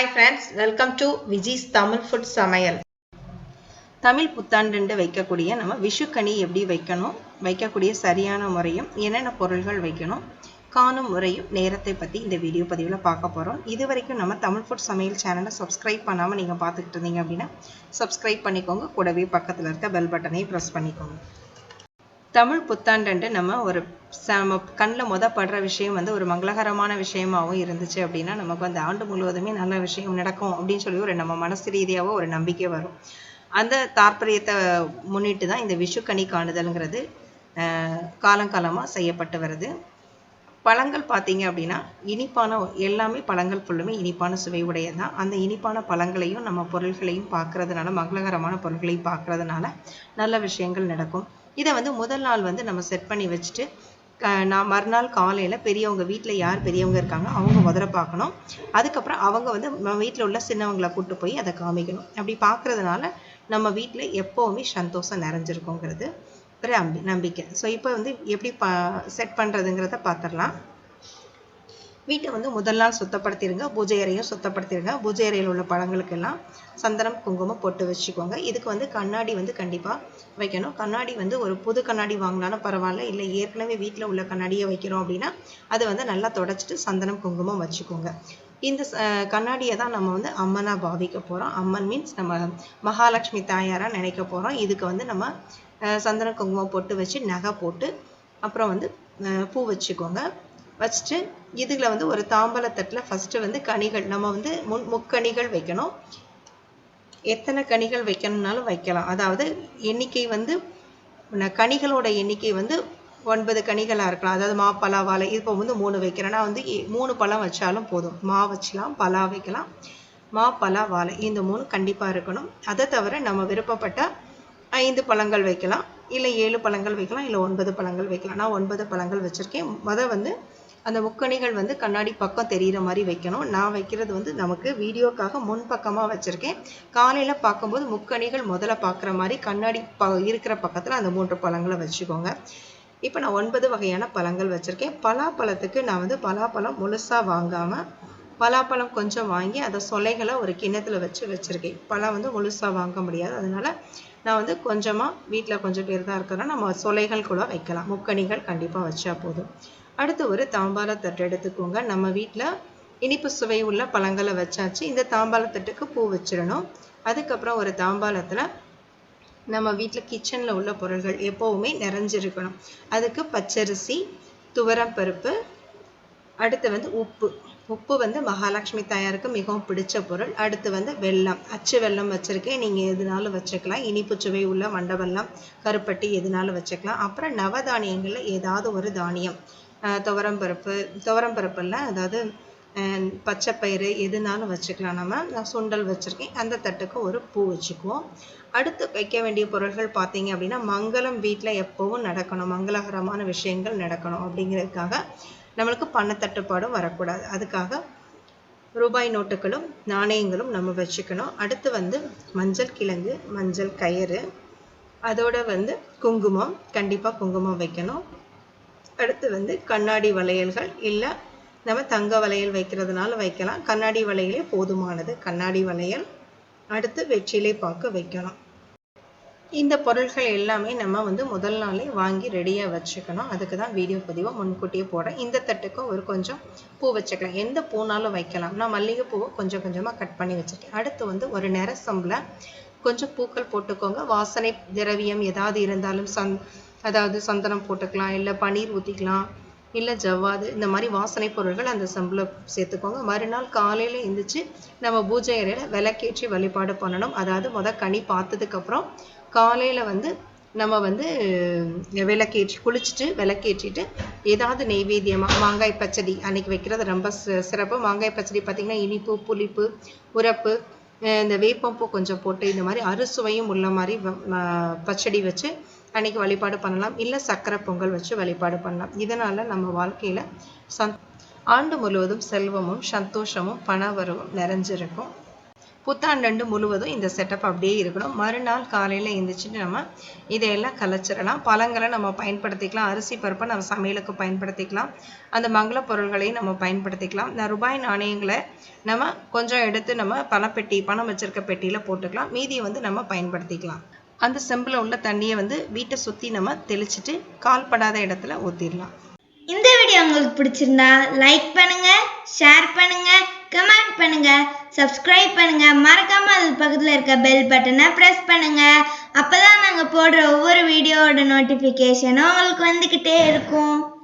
Hi friends welcome to Viji's Tamil food சமையல் தமிழ் புத்தாண்டு வைக்கக்கூடிய நம்ம விஷுக்கனி எப்படி வைக்கணும் வைக்கக்கூடிய சரியான முறையும் என்னென்ன பொருள்கள் வைக்கணும் காணும் முறையும் நேரத்தை பற்றி இந்த வீடியோ பதிவில் பார்க்க போகிறோம் இது வரைக்கும் நம்ம தமிழ் ஃபுட் சமையல் சேனலை சப்ஸ்கிரைப் பண்ணாமல் நீங்கள் பார்த்துக்கிட்டு இருந்தீங்க அப்படின்னா சப்ஸ்கிரைப் பண்ணிக்கோங்க. கூடவே பக்கத்தில் இருக்க பெல் பட்டனையும் ப்ரெஸ் பண்ணிக்கோங்க. தமிழ் புத்தாண்டு நம்ம ஒரு நம்ம கண்ணில் முத படுற விஷயம் வந்து ஒரு மங்களகரமான விஷயமாகவும் இருந்துச்சு அப்படின்னா நமக்கு அந்த ஆண்டு முழுவதுமே நல்ல விஷயம் நடக்கும் அப்படின்னு சொல்லி ஒரு நம்ம மனசு ரீதியாகவும் ஒரு நம்பிக்கை வரும். அந்த தாற்பயத்தை முன்னிட்டு தான் இந்த விஷுக்கனி காணுதல்ங்கிறது காலங்காலமாக செய்யப்பட்டு வருது. பழங்கள் பார்த்தீங்க அப்படின்னா இனிப்பான எல்லாமே பழங்கள் ஃபுல்லுமே இனிப்பான சுவை உடையதான் அந்த இனிப்பான பழங்களையும் நம்ம பொருள்களையும் பார்க்கறதுனால மங்களகரமான பொருட்களையும் பார்க்கறதுனால நல்ல விஷயங்கள் நடக்கும். இதை வந்து முதல் நாள் வந்து நம்ம செட் பண்ணி வச்சுட்டு நான் மறுநாள் காலையில் பெரியவங்க வீட்டில் யார் பெரியவங்க இருக்காங்க அவங்க முதல்ல பார்க்கணும் அதுக்கப்புறம் அவங்க வந்து நம்ம வீட்டில் உள்ள சின்னவங்களை கூட்டு போய் அதை காமிக்கணும். அப்படி பார்க்கறதுனால நம்ம வீட்டில் எப்போவுமே சந்தோஷம் நிறைஞ்சிருக்குங்கிறது ஒரு அம்பி நம்பிக்கை. ஸோ இப்போ வந்து எப்படி பா செட் பண்ணுறதுங்கிறத பார்த்துடலாம் வீட்டை வந்து முதல் நாள் சுத்தப்படுத்திடுங்க பூஜை அறையும் சுத்தப்படுத்திடுங்க பூஜை அறையில் உள்ள பழங்களுக்கெல்லாம் சந்தனம் குங்குமம் போட்டு வச்சுக்கோங்க. இதுக்கு வந்து கண்ணாடி வந்து கண்டிப்பாக வைக்கணும். கண்ணாடி வந்து ஒரு புது கண்ணாடி வாங்கினாலும் பரவாயில்ல. இல்லை ஏற்கனவே வீட்டில் உள்ள கண்ணாடியை வைக்கிறோம் அப்படின்னா அதை வந்து நல்லா தொடச்சிட்டு சந்தனம் குங்குமம் வச்சுக்கோங்க. இந்த கண்ணாடியை தான் நம்ம வந்து அம்மனாக பாவிக்க போகிறோம் அம்மன் மீன்ஸ் நம்ம மகாலட்சுமி தாயாராக நினைக்க போகிறோம் இதுக்கு வந்து நம்ம சந்தன குங்குமம் போட்டு வச்சு நகை போட்டு அப்புறம் வந்து பூ வச்சுக்கோங்க. வச்சுட்டு இதில் வந்து ஒரு தாம்பலத்தட்டில் ஃபஸ்ட்டு வந்து கனிகள். நம்ம வந்து முன் முக்கணிகள் வைக்கணும். எத்தனை கனிகள் வைக்கணும்னாலும் வைக்கலாம். அதாவது எண்ணிக்கை வந்து கனிகளோட எண்ணிக்கை வந்து ஒன்பது கனிகளாக இருக்கலாம். அதாவது மா பலா வாழை இப்போ வந்து மூணு வைக்கிறேன்னா வந்து மூணு பழம் வச்சாலும் போதும். மா வச்சலாம் பலா வைக்கலாம். மா பலா வாழை இந்த மூணு கண்டிப்பாக இருக்கணும். அதை தவிர நம்ம விருப்பப்பட்ட ஐந்து பழங்கள் வைக்கலாம். இல்லை ஏழு பழங்கள் வைக்கலாம். இல்லை ஒன்பது பழங்கள் வைக்கலாம். நான் ஒன்பது பழங்கள் வச்சுருக்கேன். மொதல் வந்து அந்த முக்கணிகள் வந்து கண்ணாடி பக்கம் தெரிகிற மாதிரி வைக்கணும். நான் வைக்கிறது வந்து நமக்கு வீடியோக்காக முன் பக்கமாக வச்சுருக்கேன். காலையில் பார்க்கும்போது முக்கணிகள் முதல்ல பார்க்குற மாதிரி கண்ணாடி ப இருக்கிற பக்கத்தில் அந்த மூன்று பழங்களை வச்சுக்கோங்க. இப்போ நான் ஒன்பது வகையான பழங்கள் வச்சுருக்கேன். பலாப்பழத்துக்கு நான் வந்து பலாப்பழம் முழுசாக வாங்காமல் பலாப்பழம் கொஞ்சம் வாங்கி அதை சொலைகளை ஒரு கிண்ணத்தில் வச்சு வச்சுருக்கேன். பழம் வந்து முழுசாக வாங்க முடியாது. அதனால் நான் வந்து கொஞ்சமாக வீட்டில் கொஞ்சம் பேர் தான் இருக்கிறோம் நம்ம சொலைகள் கூட வைக்கலாம். முக்கணிகள் கண்டிப்பாக வச்சா போதும். அடுத்து ஒரு தாம்பால தட்டு எடுத்துக்கோங்க. நம்ம வீட்டில் இனிப்பு சுவை உள்ள பழங்களை வச்சாச்சு. இந்த தாம்பால தட்டுக்கு பூ வச்சிடணும். அதுக்கப்புறம் ஒரு தாம்பாலத்தில் நம்ம வீட்டில் கிச்சனில் உள்ள பொருள்கள் எப்போவுமே நிறைஞ்சிருக்கணும். அதுக்கு பச்சரிசி துவரப்பருப்பு அடுத்து வந்து உப்பு. உப்பு வந்து மகாலட்சுமி தாயாருக்கு மிகவும் பிடிச்ச பொருள். அடுத்து வந்து வெல்லம். அச்சு வெல்லம் வச்சுருக்கேன். நீங்கள் எதுனாலும் வச்சுக்கலாம். இனிப்பு சுவை உள்ள மண்டபெல்லாம் கருப்பட்டி எதுனாலும் வச்சுக்கலாம். அப்புறம் நவதானியங்களில் ஏதாவது ஒரு தானியம். துவரம் பருப்பு. துவரம் அதாவது பச்சைப்பயிறு எதுனாலும் வச்சுக்கலாம் நம்ம. நான் சுண்டல் வச்சுருக்கேன். அந்த தட்டுக்கு ஒரு பூ வச்சுக்குவோம். அடுத்து வைக்க வேண்டிய பொருட்கள் பார்த்தீங்க அப்படின்னா மங்களம் வீட்டில் எப்போவும் நடக்கணும். மங்களகரமான விஷயங்கள் நடக்கணும் அப்படிங்கிறதுக்காக நம்மளுக்கு பணத்தட்டுப்பாடும் வரக்கூடாது. அதுக்காக ரூபாய் நோட்டுகளும் நாணயங்களும் நம்ம வச்சுக்கணும். அடுத்து வந்து மஞ்சள் கிழங்கு மஞ்சள் கயிறு அதோட வந்து குங்குமம் கண்டிப்பாக குங்குமம் வைக்கணும். அடுத்து வந்து கண்ணாடி வளையல்கள் இல்லை நம்ம தங்க வளையல் வைக்கிறதுனால வைக்கலாம். கண்ணாடி வளையலே போதுமானது. கண்ணாடி வளையல் அடுத்து வெற்றிலை பாக்கு வைக்கணும். இந்த பொருட்கள் எல்லாமே நம்ம வந்து முதல் நாளே வாங்கி ரெடியாக வச்சுக்கணும். அதுக்கு தான் வீடியோ பதிவாக முன்கூட்டியே போடுறேன். இந்த தட்டுக்கும் ஒரு கொஞ்சம் பூ வச்சுக்கலாம். எந்த பூனாலும் வைக்கலாம். நான் மல்லிகை பூவை கொஞ்சம் கொஞ்சமாக கட் பண்ணி வச்சுருக்கேன். அடுத்து வந்து ஒரு நிறசம்பில் கொஞ்சம் பூக்கள் போட்டுக்கோங்க. வாசனை திரவியம் ஏதாவது இருந்தாலும் சந் அதாவது சந்தனம் போட்டுக்கலாம். இல்லை பன்னீர் ஊற்றிக்கலாம் இல்லை ஜவ்வாது. இந்த மாதிரி வாசனை பொருள்கள் அந்த சம்பில் சேர்த்துக்கோங்க. மறுநாள் காலையில் எழுந்திரிச்சு நம்ம பூஜை அறையில் விளக்கேற்றி வழிபாடு பண்ணணும். அதாவது மொதல் கனி பார்த்ததுக்கப்புறம் காலையில் வந்து நம்ம வந்து விளக்கேற்றி குளிச்சுட்டு விளக்கேற்றிட்டு ஏதாவது நெய்வேத்தியமாக மாங்காய் பச்சடி அன்னைக்கு வைக்கிறது ரொம்ப சிறப்பு. மாங்காய் பச்சடி பார்த்திங்கன்னா இனிப்பு புளிப்பு உரப்பு இந்த வேப்பம்பூ கொஞ்சம் போட்டு இந்த மாதிரி அறுசுவையும் உள்ள மாதிரி பச்சடி வச்சு அன்னைக்கு வழிபாடு பண்ணலாம். இல்லை சக்கரை பொங்கல் வச்சு வழிபாடு பண்ணலாம். இதனால் நம்ம வாழ்க்கையில் சந் ஆண்டு முழுவதும் செல்வமும் சந்தோஷமும் பண வரவும் நிறைஞ்சிருக்கும். புத்தாண்டண்டு முழுவதும் இந்த செட்டப் அப்படியே இருக்கணும். மறுநாள் காலையில் எழுந்திரிச்சிட்டு நம்ம இதையெல்லாம் கலைச்சிடலாம். பழங்களை நம்ம பயன்படுத்திக்கலாம். அரிசி பருப்பை நம்ம சமையலுக்கு பயன்படுத்திக்கலாம். அந்த மங்கள பொருள்களையும் நம்ம பயன்படுத்திக்கலாம். இந்த ரூபாய் நாணயங்களை நம்ம கொஞ்சம் எடுத்து நம்ம பணப்பெட்டி பணம் வச்சிருக்க பெட்டியில் போட்டுக்கலாம். மீதியை வந்து நம்ம பயன்படுத்திக்கலாம். அந்த செம்பில் உள்ள தண்ணியை வந்து வீட்டை சுற்றி நம்ம தெளிச்சிட்டு கால்படாத இடத்துல ஊற்றிடலாம் இந்த வீடியோ உங்களுக்கு பிடிச்சிருந்தா லைக் பண்ணுங்க ஷேர் பண்ணுங்க கமெண்ட் பண்ணுங்க. சப்ஸ்கிரைப் பண்ணுங்க. மறக்காம அது பக்கத்துல இருக்க பெல் பட்டனை பிரஸ் பண்ணுங்க. அப்பதான் நாங்க போடுற ஒவ்வொரு வீடியோவோட நோட்டிபிகேஷனும் உங்களுக்கு வந்துகிட்டே இருக்கும்.